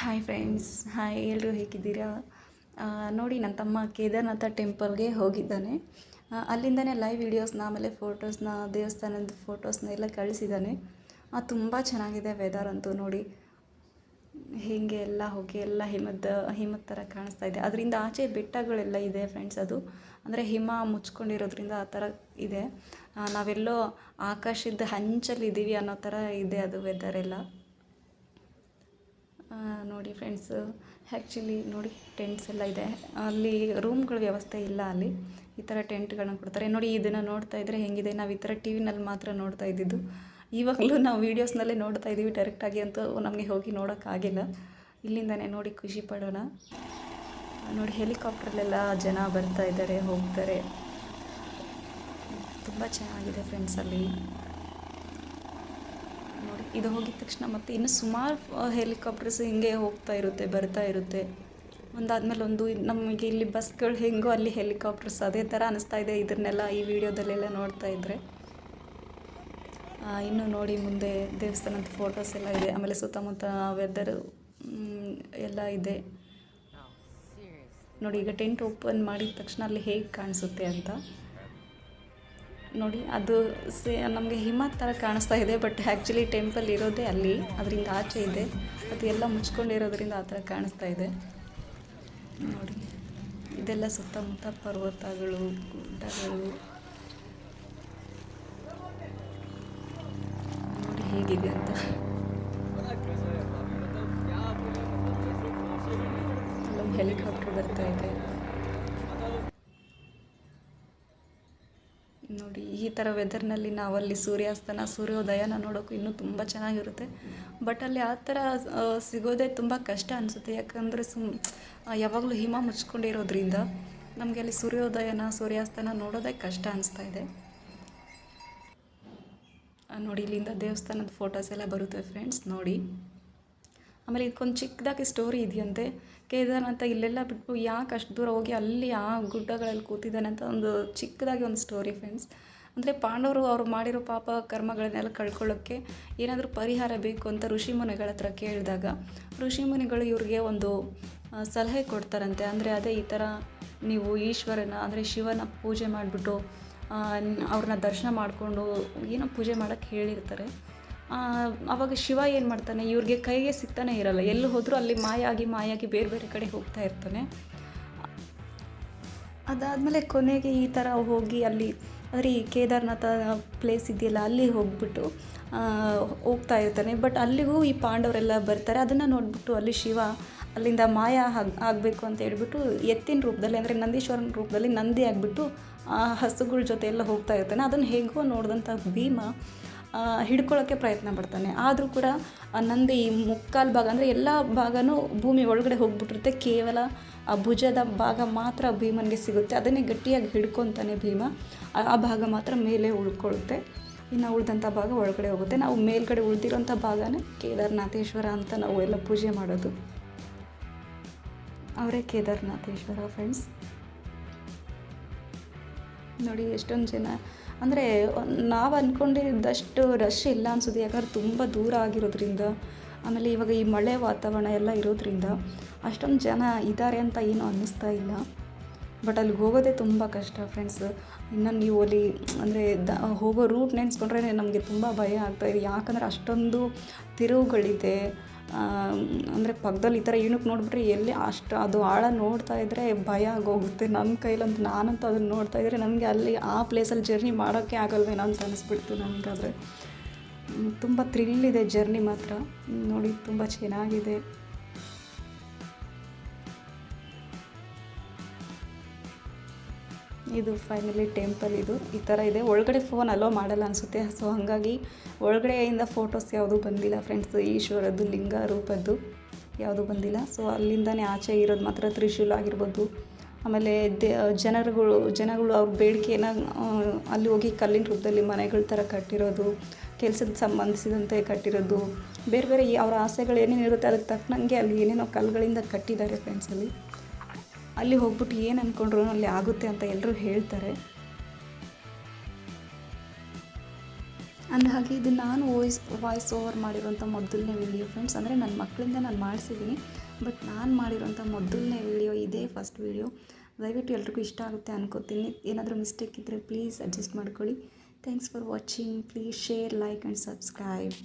Hi friends hi ಎಲ್ಲರೂ ಹೇಗಿದ್ದೀರಾ? ನೋಡಿ, ನನ್ನ ತಮ್ಮ ಕೇದಾರ್ನಾಥ ಟೆಂಪಲ್ಗೆ ಹೋಗಿದ್ದಾನೆ. ಅಲ್ಲಿಂದನೇ ಲೈವ್ ವೀಡಿಯೋಸ್ನ ಆಮೇಲೆ ಫೋಟೋಸ್ನ ದೇವಸ್ಥಾನದ ಫೋಟೋಸ್ನ ಎಲ್ಲ ಕಳಿಸಿದ್ದಾನೆ. ತುಂಬ ಚೆನ್ನಾಗಿದೆ ವೆದರ್ ಅಂತೂ ನೋಡಿ. ಹೀಗೆ ಎಲ್ಲ ಹೋಗಿ, ಎಲ್ಲ ಹಿಮದ ಹಿಮದ ಥರ ಕಾಣಿಸ್ತಾ ಇದೆ. ಅದರಿಂದ ಆಚೆ ಬೆಟ್ಟಗಳೆಲ್ಲ ಇದೆ ಫ್ರೆಂಡ್ಸ್ ಅದು. ಅಂದರೆ ಹಿಮ ಮುಚ್ಕೊಂಡಿರೋದ್ರಿಂದ ಆ ಥರ ಇದೆ. ನಾವೆಲ್ಲೋ ಆಕಾಶದ ಹಂಚಲ್ಲಿ ಇದ್ದೀವಿ ಅನ್ನೋ ಥರ ಇದೆ ಅದು ವೆದರ್ ಎಲ್ಲ. ನೋಡಿ ಫ್ರೆಂಡ್ಸ್ ಆ್ಯಕ್ಚುಲಿ ನೋಡಿ ಟೆಂಟ್ಸ್ ಎಲ್ಲ ಇದೆ. ಅಲ್ಲಿ ರೂಮ್ಗಳ ವ್ಯವಸ್ಥೆ ಇಲ್ಲ ಅಲ್ಲಿ. ಈ ಥರ ಟೆಂಟ್ಗಳನ್ನ ಕೊಡ್ತಾರೆ. ನೋಡಿ ಇದನ್ನು ನೋಡ್ತಾ ಇದ್ದರೆ ಹೆಂಗಿದೆ? ನಾವು ಈ ಥರ ಟಿ ವಿನಲ್ಲಿ ಮಾತ್ರ ನೋಡ್ತಾ ಇದ್ದಿದ್ದು. ಇವಾಗಲೂ ನಾವು ವೀಡಿಯೋಸ್ನಲ್ಲೇ ನೋಡ್ತಾ ಇದ್ದೀವಿ ಡೈರೆಕ್ಟಾಗಿ ಅಂತೂ ನಮಗೆ ಹೋಗಿ ನೋಡೋಕ್ಕಾಗಿಲ್ಲ ಇಲ್ಲಿಂದನೇ ನೋಡಿ ಖುಷಿ ಪಡೋಣ. ನೋಡಿ ಹೆಲಿಕಾಪ್ಟ್ರಲ್ಲೆಲ್ಲ ಜನ ಬರ್ತಾ ಇದ್ದಾರೆ, ಹೋಗ್ತಾರೆ. ತುಂಬ ಚೆನ್ನಾಗಿದೆ ಫ್ರೆಂಡ್ಸ್ ಅಲ್ಲಿ. ನೋಡಿ, ಇದು ಹೋಗಿದ ತಕ್ಷಣ ಮತ್ತೆ ಇನ್ನು ಸುಮಾರು ಹೆಲಿಕಾಪ್ಟರ್ಸ್ ಹಿಂಗೆ ಹೋಗ್ತಾ ಇರುತ್ತೆ, ಬರ್ತಾ ಇರುತ್ತೆ. ಒಂದಾದ್ಮೇಲೆ ಒಂದು, ನಮಗೆ ಇಲ್ಲಿ ಬಸ್ಗಳು ಹೆಂಗೋ ಅಲ್ಲಿ ಹೆಲಿಕಾಪ್ಟರ್ಸ್ ಅದೇ ಥರ ಅನಿಸ್ತಾ ಇದೆ. ಇದನ್ನೆಲ್ಲ ಈ ವಿಡಿಯೋದಲ್ಲೆಲ್ಲ ನೋಡ್ತಾ ಇದ್ದರೆ ಇನ್ನು ನೋಡಿ ಮುಂದೆ ದೇವಸ್ಥಾನದ ಫೋಟೋಸ್ ಎಲ್ಲ ಇದೆ. ಆಮೇಲೆ ಸುತ್ತಮುತ್ತ ವೆದರ್ ಎಲ್ಲ ಇದೆ. ನೋಡಿ, ಈಗ ಟೆಂಟ್ ಓಪನ್ ಮಾಡಿದ ತಕ್ಷಣ ಅಲ್ಲಿ ಹೇಗೆ ಕಾಣಿಸುತ್ತೆ ಅಂತ. ನೋಡಿ, ಅದು ನಮಗೆ ಹಿಮ ಥರ ಕಾಣಿಸ್ತಾ ಇದೆ ಬಟ್ ಆ್ಯಕ್ಚುಲಿ ಟೆಂಪಲ್ ಇರೋದೇ ಅಲ್ಲಿ, ಅದರಿಂದ ಆಚೆ ಇದೆ. ಅದು ಎಲ್ಲ ಮುಚ್ಕೊಂಡಿರೋದ್ರಿಂದ ಆ ಥರ ಕಾಣಿಸ್ತಾ ಇದೆ. ನೋಡಿ, ಇದೆಲ್ಲ ಸುತ್ತಮುತ್ತ ಪರ್ವತಗಳು, ಗುಡ್ಡಗಳು. ನೋಡಿ ಹೇಗಿದೆ ಅಂತ. ಹೆಲಿಕಾಪ್ಟರ್ ಬರ್ತಾ ಇದೆ. ನೋಡಿ, ಈ ಥರ ವೆದರ್ನಲ್ಲಿ ನಾವಲ್ಲಿ ಸೂರ್ಯಾಸ್ತನ, ಸೂರ್ಯೋದಯನ ನೋಡೋಕ್ಕೂ ಇನ್ನೂ ತುಂಬ ಚೆನ್ನಾಗಿರುತ್ತೆ. ಬಟ್ ಅಲ್ಲಿ ಆ ಥರ ಸಿಗೋದೇ ತುಂಬ ಕಷ್ಟ ಅನಿಸುತ್ತೆ. ಯಾಕಂದರೆ ಸುಮ್ ಯಾವಾಗಲೂ ಹಿಮ ಮುಚ್ಕೊಂಡಿರೋದ್ರಿಂದ ನಮಗೆ ಅಲ್ಲಿ ಸೂರ್ಯೋದಯನ, ಸೂರ್ಯಾಸ್ತನ ನೋಡೋದೇ ಕಷ್ಟ ಅನಿಸ್ತಾ ಇದೆ. ನೋಡಿ, ಇಲ್ಲಿಂದ ದೇವಸ್ಥಾನದ ಫೋಟೋಸ್ ಎಲ್ಲ ಬರುತ್ತೆ ಫ್ರೆಂಡ್ಸ್ ನೋಡಿ. ಆಮೇಲೆ ಇದಕ್ಕೊಂದು ಚಿಕ್ಕದಾಗಿ ಸ್ಟೋರಿ ಇದೆಯಂತೆ. ಕೇದಾರನಾಥ ಇಲ್ಲೆಲ್ಲ ಬಿಟ್ಟು ಯಾಕೆ ಅಷ್ಟು ದೂರ ಹೋಗಿ ಅಲ್ಲಿ ಆ ಗುಡ್ಡಗಳಲ್ಲಿ ಕೂತಿದ್ದಾನೆ ಅಂತ ಒಂದು ಚಿಕ್ಕದಾಗಿ ಒಂದು ಸ್ಟೋರಿ ಫ್ರೆಂಡ್ಸ್ ಅಂದರೆ ಪಾಂಡವರು ಅವ್ರು ಮಾಡಿರೋ ಪಾಪ ಕರ್ಮಗಳನ್ನೆಲ್ಲ ಕಳ್ಕೊಳ್ಳೋಕ್ಕೆ ಏನಾದರೂ ಪರಿಹಾರ ಬೇಕು ಅಂತ ಋಷಿ ಮುನಿಗಳ ಹತ್ರ ಕೇಳಿದಾಗ, ಋಷಿ ಮುನಿಗಳು ಇವ್ರಿಗೆ ಒಂದು ಸಲಹೆ ಕೊಡ್ತಾರಂತೆ. ಅಂದರೆ ಅದೇ ಈ ಥರ ನೀವು ಈಶ್ವರನ, ಅಂದರೆ ಶಿವನ ಪೂಜೆ ಮಾಡಿಬಿಟ್ಟು ಅವ್ರನ್ನ ದರ್ಶನ ಮಾಡಿಕೊಂಡು ಏನೋ ಪೂಜೆ ಮಾಡೋಕ್ಕೆ ಹೇಳಿರ್ತಾರೆ. ಆವಾಗ ಶಿವ ಏನು ಮಾಡ್ತಾನೆ, ಇವ್ರಿಗೆ ಕೈಗೆ ಸಿಗ್ತಾನೆ ಇರಲ್ಲ. ಎಲ್ಲಿ ಹೋದರೂ ಅಲ್ಲಿ ಮಾಯ ಆಗಿ ಮಾಯಾಗಿ ಬೇರೆ ಬೇರೆ ಕಡೆ ಹೋಗ್ತಾ ಇರ್ತಾನೆ. ಅದಾದಮೇಲೆ ಕೊನೆಗೆ ಈ ಥರ ಹೋಗಿ ಅಲ್ಲಿ, ಅಂದರೆ ಈ ಕೇದಾರ್ನಾಥ ಪ್ಲೇಸ್ ಇದೆಯಲ್ಲ, ಅಲ್ಲಿ ಹೋಗ್ಬಿಟ್ಟು ಹೋಗ್ತಾ ಇರ್ತಾನೆ. ಬಟ್ ಅಲ್ಲಿಗೂ ಈ ಪಾಂಡವರೆಲ್ಲ ಬರ್ತಾರೆ. ಅದನ್ನು ನೋಡಿಬಿಟ್ಟು ಅಲ್ಲಿ ಶಿವ ಅಲ್ಲಿಂದ ಮಾಯ ಆಗ್ ಆಗಬೇಕು ಅಂತ ಹೇಳ್ಬಿಟ್ಟು ಎತ್ತಿನ ರೂಪದಲ್ಲಿ, ಅಂದರೆ ನಂದೀಶ್ವರನ ರೂಪದಲ್ಲಿ ನಂದಿ ಆಗಿಬಿಟ್ಟು ಆ ಹಸುಗಳ ಜೊತೆ ಎಲ್ಲ ಹೋಗ್ತಾ ಇರ್ತಾನೆ. ಅದನ್ನು ಹೇಗೋ ನೋಡಿದಂಥ ಭೀಮ ಹಿಡ್ಕೊಳ್ಳೋಕ್ಕೆ ಪ್ರಯತ್ನ ಪಡ್ತಾನೆ. ಆದರೂ ಕೂಡ ನಂದು ಈ ಮುಕ್ಕಾಲು ಭಾಗ ಅಂದರೆ ಎಲ್ಲ ಭಾಗನೂ ಭೂಮಿ ಒಳಗಡೆ ಹೋಗ್ಬಿಟ್ಟಿರುತ್ತೆ. ಕೇವಲ ಆ ಭುಜದ ಭಾಗ ಮಾತ್ರ ಭೀಮನಿಗೆ ಸಿಗುತ್ತೆ. ಅದನ್ನೇ ಗಟ್ಟಿಯಾಗಿ ಹಿಡ್ಕೊತಾನೆ ಭೀಮ. ಆ ಆ ಭಾಗ ಮಾತ್ರ ಮೇಲೆ ಉಳ್ಕೊಳ್ಳುತ್ತೆ. ಇನ್ನು ಉಳಿದಂಥ ಭಾಗ ಒಳಗಡೆ ಹೋಗುತ್ತೆ. ನಾವು ಮೇಲ್ಗಡೆ ಉಳಿದಿರೋಂಥ ಭಾಗನೇ ಕೇದಾರನಾಥೇಶ್ವರ ಅಂತ ನಾವು ಎಲ್ಲ ಪೂಜೆ ಮಾಡೋದು. ಅವರೇ ಕೇದಾರನಾಥೇಶ್ವರ ಫ್ರೆಂಡ್ಸ್ ನೋಡಿ ಎಷ್ಟೊಂದು ಜನ ಅಂದರೆ, ನಾವು ಅಂದ್ಕೊಂಡಿದ್ದಷ್ಟು ರಶ್ ಇಲ್ಲ ಅನ್ಸುತ್ತೆ. ಯಾಕಂದ್ರೆ ತುಂಬ ದೂರ ಆಗಿರೋದ್ರಿಂದ, ಆಮೇಲೆ ಇವಾಗ ಈ ಮಳೆ ವಾತಾವರಣ ಎಲ್ಲ ಇರೋದ್ರಿಂದ ಅಷ್ಟೊಂದು ಜನ ಇದ್ದಾರೆ ಅಂತ ಏನೂ ಅನ್ನಿಸ್ತಾ ಇಲ್ಲ. ಬಟ್ ಅಲ್ಲಿಗೆ ಹೋಗೋದೇ ತುಂಬ ಕಷ್ಟ ಫ್ರೆಂಡ್ಸ್ ಇನ್ನು ನೀವು ಅಲ್ಲಿ, ಅಂದರೆ ದ, ಹೋಗೋ ರೂಟ್ ನೆನೆಸ್ಕೊಂಡ್ರೆ ನಮಗೆ ತುಂಬ ಭಯ ಆಗ್ತಾಯಿದೆ ಯಾಕಂದರೆ ಅಷ್ಟೊಂದು ತಿರುವುಗಳಿದೆ. ಅಂದರೆ ಪಕ್ಕದಲ್ಲಿ ಈ ಥರ ಏನಕ್ಕೆ ನೋಡಿಬಿಟ್ರೆ ಎಲ್ಲಿ ಅಷ್ಟು ಅದು ಆಳ ನೋಡ್ತಾ ಇದ್ದರೆ ಭಯ ಆಗೋಗುತ್ತೆ. ನನ್ನ ಕೈಲಂತೂ ನಾನಂತೂ ಅದನ್ನು ನೋಡ್ತಾ ಇದ್ದರೆ ನನಗೆ ಅಲ್ಲಿ ಆ ಪ್ಲೇಸಲ್ಲಿ ಜರ್ನಿ ಮಾಡೋಕ್ಕೆ ಆಗಲ್ವೇನೋ ಅಂತ ಅನಿಸ್ಬಿಡ್ತು ನನಗಾದರೆ. ತುಂಬ ಥ್ರಿಲ್ ಇದೆ ಜರ್ನಿ ಮಾತ್ರ. ನೋಡಿ, ತುಂಬ ಚೆನ್ನಾಗಿದೆ. ಇದು ಫೈನಲಿ ಟೆಂಪಲ್ ಇದು. ಈ ಥರ ಇದೆ. ಒಳಗಡೆ ಫೋನ್ ಅಲೋ ಮಾಡಲ್ಲ ಅನಿಸುತ್ತೆ. ಸೊ ಹಾಗಾಗಿ ಒಳಗಡೆಯಿಂದ ಫೋಟೋಸ್ ಯಾವುದೂ ಬಂದಿಲ್ಲ ಫ್ರೆಂಡ್ಸ್ ಈಶ್ವರದ್ದು ಲಿಂಗ ರೂಪದ್ದು ಯಾವುದು ಬಂದಿಲ್ಲ. ಸೊ ಅಲ್ಲಿಂದನೇ ಆಚೆ ಇರೋದು ಮಾತ್ರ ತ್ರಿಶೂಲ ಆಗಿರ್ಬೋದು. ಆಮೇಲೆ ದೇ ಜನರುಗಳು, ಜನಗಳು ಅವ್ರ ಬೇಡಿಕೆನ ಅಲ್ಲಿ ಹೋಗಿ ಕಲ್ಲಿನ ರೂಪದಲ್ಲಿ ಮನೆಗಳ ಥರ ಕಟ್ಟಿರೋದು, ಕೆಲಸದ ಸಂಬಂಧಿಸಿದಂತೆ ಕಟ್ಟಿರೋದು, ಬೇರೆ ಬೇರೆ ಅವರ ಆಸೆಗಳು ಏನೇನಿರುತ್ತೆ ಅದಕ್ಕೆ ತಕ್ಕಂಗೆ ಅಲ್ಲಿ ಏನೇನೋ ಕಲ್ಲುಗಳಿಂದ ಕಟ್ಟಿದ್ದಾರೆ ಫ್ರೆಂಡ್ಸ್ ಅಲ್ಲಿ ಹೋಗ್ಬಿಟ್ಟು ಏನು ಅಂದ್ಕೊಂಡ್ರು ಅಲ್ಲಿ ಆಗುತ್ತೆ ಅಂತ ಎಲ್ಲರೂ ಹೇಳ್ತಾರೆ. ಅಂದ ಹಾಗೆ ಇದು ನಾನು ವಾಯ್ಸ್ ವಾಯ್ಸ್ ಓವರ್ ಮಾಡಿರೋಂಥ ಮೊದಲನೇ ವೀಡಿಯೋ ಫ್ರೆಂಡ್ಸ್ ಅಂದರೆ ನನ್ನ ಮಕ್ಕಳಿಂದ ನಾನು ಮಾಡಿಸಿದ್ದೀನಿ ಬಟ್ ನಾನು ಮಾಡಿರೋಂಥ ಮೊದಲನೇ ವಿಡಿಯೋ ಇದೇ ಫಸ್ಟ್ ವೀಡಿಯೋ ದಯವಿಟ್ಟು ಎಲ್ರಿಗೂ ಇಷ್ಟ ಆಗುತ್ತೆ ಅನ್ಕೋತೀನಿ. ಏನಾದರೂ ಮಿಸ್ಟೇಕ್ ಇದ್ದರೆ ಪ್ಲೀಸ್ ಅಡ್ಜಸ್ಟ್ ಮಾಡ್ಕೊಳ್ಳಿ. Thanks for watching please share like and subscribe